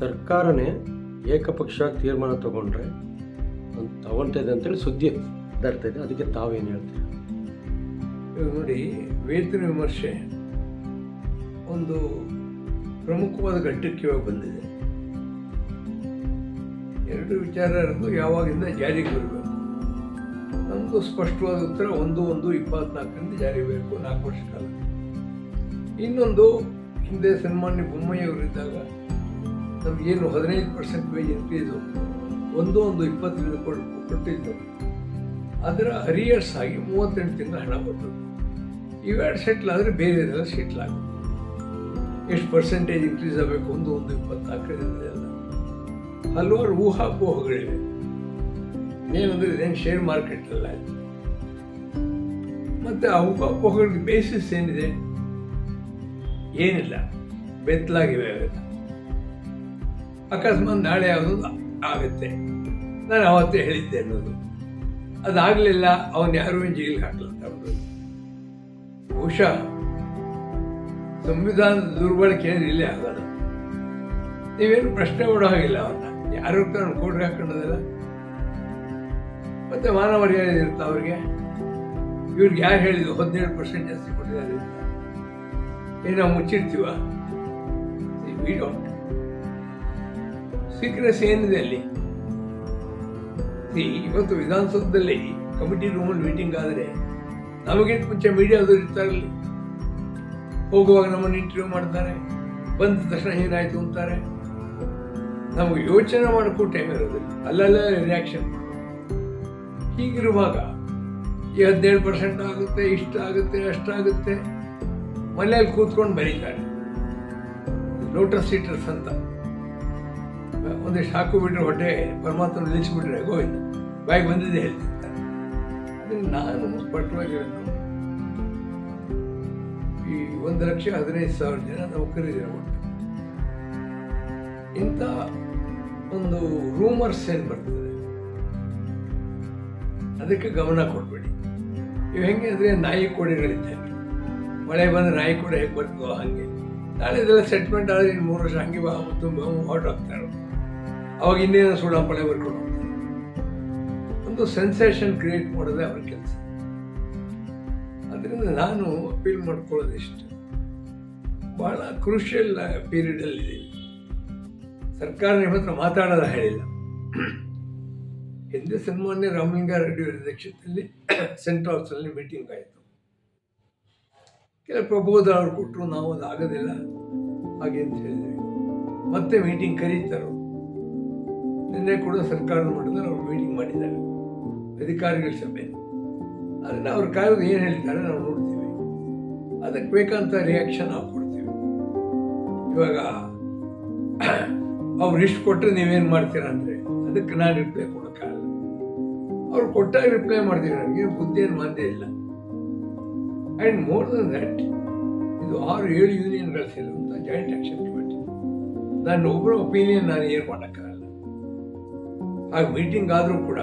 ಸರ್ಕಾರನೇ ಏಕಪಕ್ಷ ತೀರ್ಮಾನ ತಗೊಂಡ್ರೆ ಅಂತ ತಗೊಳ್ತಾ ಇದೆ ಅಂತೇಳಿ ಸುದ್ದಿ ಬರ್ತಾ ಇದೆ. ಅದಕ್ಕೆ ತಾವೇನು ಹೇಳ್ತೀವಿ ಇವಾಗ ನೋಡಿ ವೇತನ ವಿಮರ್ಶೆ ಒಂದು ಪ್ರಮುಖವಾದ ಘಟ್ಟಕ್ಕೆ ಬಂದಿದೆ. ಎರಡು ವಿಚಾರ ಇರೋದು ಯಾವಾಗಿಂದ ಜಾರಿಗೆ ಬರಬೇಕು? ನಮ್ಮದು ಸ್ಪಷ್ಟವಾದ ಉತ್ತರ ಒಂದು ಒಂದು, ಇಪ್ಪತ್ನಾಲ್ಕರಿಂದ ಜಾರಿಗೆ ಬೇಕು ನಾಲ್ಕು ವರ್ಷ ಕಾಲ. ಇನ್ನೊಂದು, ಹಿಂದೆ ಸನ್ಮಾನ್ಯ ಬೊಮ್ಮಯ್ಯವರಿದ್ದಾಗ ನಮಗೇನು ಹದಿನೈದು ಪರ್ಸೆಂಟ್ ವೇಜ್ ಇನ್ಕ್ರೀಸು ಒಂದು ಒಂದು ಇಪ್ಪತ್ತರಿಂದ ಕೊಟ್ಟು ಕೊಟ್ಟಿದ್ದು. ಅದರ ಹರಿಯರ್ಸ್ ಆಗಿ ಮೂವತ್ತೆಂಟು ತಿಂಗಳ ಹಣ ಬರ್ತದೆ ಇವೆರಡು ಸೆಟ್ಲ್ ಆದರೆ ಬೇರೆದೆಲ್ಲ ಸೆಟ್ಲ್ ಆಗುತ್ತೆ. ಎಷ್ಟು ಪರ್ಸೆಂಟೇಜ್ ಇನ್ಕ್ರೀಸ್ ಆಗಬೇಕು? ಒಂದು ಒಂದು ಇಪ್ಪತ್ನಾಲ್ಕರಿಂದ ಎಲ್ಲ. ಹಲವಾರು ಊಹಾಪೋಹಗಳಿವೆ. ಏನಂದ್ರೆ ಇದೇನು ಶೇರ್ ಮಾರ್ಕೆಟ್ ಮತ್ತು ಆ ಊಹಾಪೋಹಗಳಿಗೆ ಬೇಸಿಸ್ ಏನಿದೆ? ಏನಿಲ್ಲ. ಬೆತ್ತಲಾಗಿವೆ ಅಕಸ್ಮಾತ್ ನಾಳೆ ಯಾವುದು ಆಗುತ್ತೆ. ನಾನು ಅವತ್ತೇ ಹೇಳಿದ್ದೆ ಅನ್ನೋದು. ಅದಾಗಲಿಲ್ಲ, ಅವನು ಯಾರೂ ಜೈಲಿಗೆ ಹಾಕ್ಲಂತ ಅವರು ಬಹುಶಃ ಸಂವಿಧಾನದ ದುರ್ಬಳಕೆ ಇಲ್ಲೇ ಆಗಲ್ಲ. ನೀವೇನು ಪ್ರಶ್ನೆ ಓಡೋ ಹಾಗಿಲ್ಲ ಅವನ್ನ. ಯಾರು ನಾನು ಕೋಟ್ಗೆ ಹಾಕೊಳ್ಳೋದಿಲ್ಲ ಮತ್ತೆ ಮಾನ ಏನಿರುತ್ತೆ ಅವ್ರಿಗೆ? ಇವ್ರಿಗೆ ಯಾರು ಹೇಳಿದ್ರು ಹದಿನೇಳು ಪರ್ಸೆಂಟ್ ಜಾಸ್ತಿ ಕೊಟ್ಟಿದ್ದಾರೆ ಏನು ಮುಚ್ಚಿರ್ತೀವ? ವಿ ಡೋಂಟ್ ಸೀಕ್ರೆಸ್ ಏನಿದೆ ಅಲ್ಲಿ ಇವತ್ತು ವಿಧಾನಸೌಧದಲ್ಲಿ ಕಮಿಟಿ ರೂಮಲ್ಲಿ ಮೀಟಿಂಗ್ ಆದರೆ ನಮಗಿಂತ ಮುಂಚೆ ಮೀಡಿಯಾದವ್ರು ಇರ್ತಾರಲ್ಲಿ? ಹೋಗುವಾಗ ನಮ್ಮನ್ನು ಇಂಟರ್ವ್ಯೂ ಮಾಡ್ತಾರೆ, ಬಂದ ತಕ್ಷಣ ಏನಾಯ್ತು ಅಂತಾರೆ. ನಮಗೆ ಯೋಚನೆ ಮಾಡೋಕ್ಕೂ ಟೈಮ್ ಇರೋದಿಲ್ಲ. ಅಲ್ಲಲ್ಲೇ ರಿಯಾಕ್ಷನ್ ಹೀಗಿರುವಾಗ ಈ ಹದಿನೇಳು ಪರ್ಸೆಂಟ್ ಆಗುತ್ತೆ, ಇಷ್ಟು ಆಗುತ್ತೆ ಅಷ್ಟಾಗುತ್ತೆ ಮನೆಯಲ್ಲಿ ಕೂತ್ಕೊಂಡು ಬರೀತಾರೆ. ಲೋಟಸ್ ಸೀಟರ್ಸ್ ಅಂತ. ಒಂದಿಷ್ಟು ಶಾಕು ಬಿಟ್ಟರೆ ಹೊಟ್ಟೆ ಪರಮಾತ್ಮ ನಿಲ್ಲಿಸಿಬಿಟ್ರೆ ಗೋವಿಂದ. ಬಾಯಿಗೆ ಬಂದಿದ್ದೆ ಹೇಳ್ತಿರ್ತಾರೆ ನಾನು ಸ್ಪಷ್ಟವಾಗಿರೋದು ಈ ಒಂದು ಲಕ್ಷ ಹದಿನೈದು ಸಾವಿರ ಜನ ನೌಕರಿದ್ದಾರೆ ಒಟ್ಟು. ಇಂಥ ಒಂದು ರೂಮರ್ಸ್ ಏನು ಬರ್ತದೆ ಅದಕ್ಕೆ ಗಮನ ಕೊಡಬೇಡಿ. ಇವು ಹೆಂಗೆ ಅಂದರೆ ನಾಯಿ ಕೋಡಿಗಳಿದ್ದೆ ಮಳೆ ಬಂದರೆ ನಾಯಿ ಕೋಡೆ ಹೇಗೆ ಬರ್ತದೋ ಹಾಗೆ. ನಾಳೆ ಇದೆಲ್ಲ ಸೆಟ್ಮೆಂಟ್ ಆದರೆ ಇನ್ನು ಮೂರು ವರ್ಷ ಹಂಗೆ ಬಾ, ತುಂಬ ಹೊರಟೋಗ್ತಾರೆ ಅವಾಗ ಇನ್ನೇನು ಸುಡಾಪಳೆ ಬರ್ಕೊಂಡು ಒಂದು ಸೆನ್ಸೇಷನ್ ಕ್ರಿಯೇಟ್ ಮಾಡೋದೇ ಅವ್ರ ಕೆಲಸ. ಅದರಿಂದ ನಾನು ಅಪೀಲ್ ಮಾಡ್ಕೊಳ್ಳೋದಿಷ್ಟು ಬಹಳ ಕ್ರೂಷಿಯಲ್ ಪೀರಿಯಡಲ್ಲಿ ಇದೆ ಸರ್ಕಾರ ನಿಮ್ಮ ಹತ್ರ ಮಾತಾಡೋದ ಹೇಳಿಲ್ಲ. ಹಿಂದೆ ಸನ್ಮಾನ್ಯ ರಾಮಲಿಂಗಾರೆಡ್ಡಿ ಅಧ್ಯಕ್ಷತೆಯಲ್ಲಿ ಸೆಂಟ್ರಲ್ ಹೌಸ್ನಲ್ಲಿ ಮೀಟಿಂಗ್ ಆಯಿತು. ಕೆಲ ಪ್ರಬೋಧ ಅವ್ರು ಕೊಟ್ಟರು ನಾವು ಅದು ಆಗೋದಿಲ್ಲ. ಹಾಗೆ ಅಂತ ಹೇಳಿದ್ವಿ. ಮತ್ತೆ ಮೀಟಿಂಗ್ ಕರೀತಾರೋ ನಿನ್ನೆ ಕೂಡ ಸರ್ಕಾರದ ಮಟ್ಟದಲ್ಲಿ ಅವ್ರು ಮೀಟಿಂಗ್ ಮಾಡಿದ್ದಾರೆ ಅಧಿಕಾರಿಗಳ ಸಭೆ ಅದನ್ನು ಅವ್ರ ಕಾಯೋದು ಏನು ಹೇಳ್ತಾರೆ ನಾವು ನೋಡ್ತೀವಿ ಅದಕ್ಕೆ ಬೇಕಂತ ರಿಯಾಕ್ಷನ್ ನಾವು ಕೊಡ್ತೀವಿ ಇವಾಗ ಅವ್ರು ಇಷ್ಟು ಕೊಟ್ಟರೆ ನೀವೇನು ಮಾಡ್ತೀರಾ ಅಂದರೆ ಅದಕ್ಕೆ ನಾನು ರಿಪ್ಲೈ ಕೊಡೋಕ್ಕಾಗಲ್ಲ ಅವ್ರು ಕೊಟ್ಟಾಗ ರಿಪ್ಲೈ ಮಾಡ್ತೀವಿ ನನಗೆ ಬುದ್ಧಿ ಏನು ಮಂದೇ ಇಲ್ಲ ಆ್ಯಂಡ್ ಮೋರ್ ದನ್ ದಟ್ ಇದು ಆರು ಏಳು ಯೂನಿಯನ್ಗಳು ಸೇರುವಂಥ ಜಾಯಿಂಟ್ ಆಕ್ಷನ್ ಕಮಿಟಿ ನನ್ನ ಒಬ್ಬರ ಒಪಿನಿಯನ್ ನಾನು ಏನು ಮಾಡೋಕ್ಕಾಗಲ್ಲ ಹಾಗೆ ಮೀಟಿಂಗ್ ಆದರೂ ಕೂಡ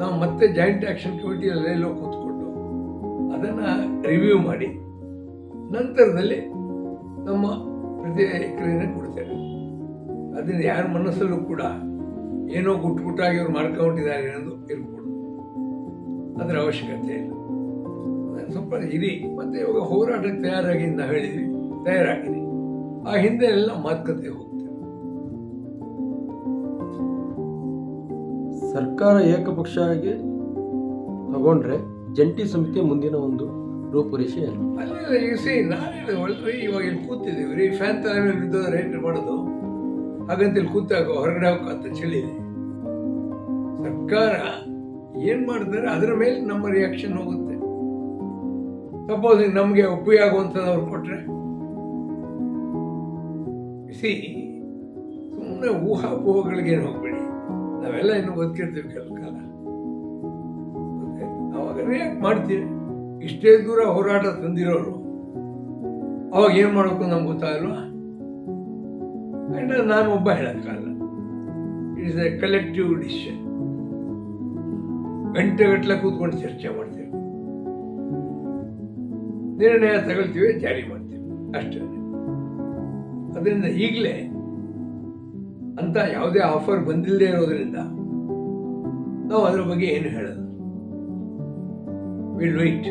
ನಾವು ಮತ್ತೆ ಜಾಯಿಂಟ್ ಆಕ್ಷನ್ ಕಮಿಟಿ ಅಲ್ಲೆಲ್ಲೋ ಕೂತ್ಕೊಂಡು ಅದನ್ನು ರಿವ್ಯೂ ಮಾಡಿ ನಂತರದಲ್ಲಿ ನಮ್ಮ ಪ್ರತಿಕ್ರಿಯೆಯನ್ನು ಕೊಡ್ತೇವೆ. ಅದರಿಂದ ಯಾರ ಮನಸ್ಸಲ್ಲೂ ಕೂಡ ಏನೋ ಗುಟ್ಟು ಗುಟ್ಟಾಗಿ ಅವ್ರು ಮಾಡ್ಕೊಂಡಿದ್ದಾರೆ ಅನ್ನೋದು ಇರ್ಬೋದು. ಅದರ ಅವಶ್ಯಕತೆ ಇಲ್ಲ. ಅದನ್ನ ಸ್ವಲ್ಪ ಇರಿ, ಮತ್ತೆ ಇವಾಗ ಹೋರಾಟಕ್ಕೆ ತಯಾರಾಗಿ ನಾವು ಹೇಳಿದ್ವಿ ತಯಾರಾಗಿರಿ. ಆ ಹಿಂದೆ ಎಲ್ಲ ಮಾತುಕತೆ ಹೋಗ್ತೇವೆ ಸರ್ಕಾರ ಏಕಪಕ್ಷ ಆಗಿ ತಗೊಂಡ್ರೆ ಜಂಟಿ ಸಮಿತಿ ಮುಂದಿನ ಒಂದು ರೂಪುರೇಷೆ ಏನು ಸಿ ನಾನೇನು ಒಳ್ಳೆ ಇವಾಗ ಇಲ್ಲಿ ಕೂತಿದ್ದೀವಿ. ರೀ, ಫ್ಯಾನ್ ತಲೆ ಮೇಲೆ ಬಿದ್ದೋದ್ರೆ ರೇಟ್ ಮಾಡೋದು? ಹಾಗಂತ ಇಲ್ಲಿ ಕೂತಾಗ ಹೊರಗಡೆ ಹೋಗಂತ ಚಳಿ ಸರ್ಕಾರ ಏನು ಮಾಡಿದ್ರೆ ಅದರ ಮೇಲೆ ನಮ್ಮ ರಿಯಾಕ್ಷನ್ ಹೋಗುತ್ತೆ. ಸಪೋಸ್ ನಮಗೆ ಒಪ್ಪಿಗೆ ಆಗುವಂಥದ್ದು ಅವ್ರು ಕೊಟ್ಟರೆ ಸಿ ಸುಮ್ಮನೆ ಊಹಾಪೋಹಗಳಿಗೇನು ಹೋಗ್ಬೇಡಿ. ನಾವೆಲ್ಲ ಇನ್ನು ಬದುಕಿರ್ತೀವಿ ಕೆಲ. ಕಾಲ ಅವಾಗ ರಿಯಾಕ್ಟ್ ಮಾಡ್ತೀವಿ. ಇಷ್ಟೇ ದೂರ ಹೋರಾಟ ತಂದಿರೋರು. ಅವಾಗ ಏನು ಮಾಡಬೇಕು ನಮ್ಗೆ ಗೊತ್ತಾಗಲ್ವ? ಅಂದ್ರೆ ನಾನು ಒಬ್ಬ ಹೇಳೋಕ್ಕಾಗಲ್ಲ it is a collective decision ಗಂಟೆಗಟ್ಟಲೆ ಕೂತ್ಕೊಂಡು ಚರ್ಚೆ ಮಾಡ್ತೀವಿ. ನಿರ್ಣಯ ತಗೊಳ್ತೀವಿ, ಜಾರಿ ಮಾಡ್ತೀವಿ. ಅಷ್ಟೇ. ಅದರಿಂದ ಈಗಲೇ ಅಂತ ಯಾವುದೇ ಆಫರ್ ಬಂದಿಲ್ಲದೆ ಇರೋದ್ರಿಂದ ನಾವು ಅದರ ಬಗ್ಗೆ ಏನು ಹೇಳೋದು? Will weight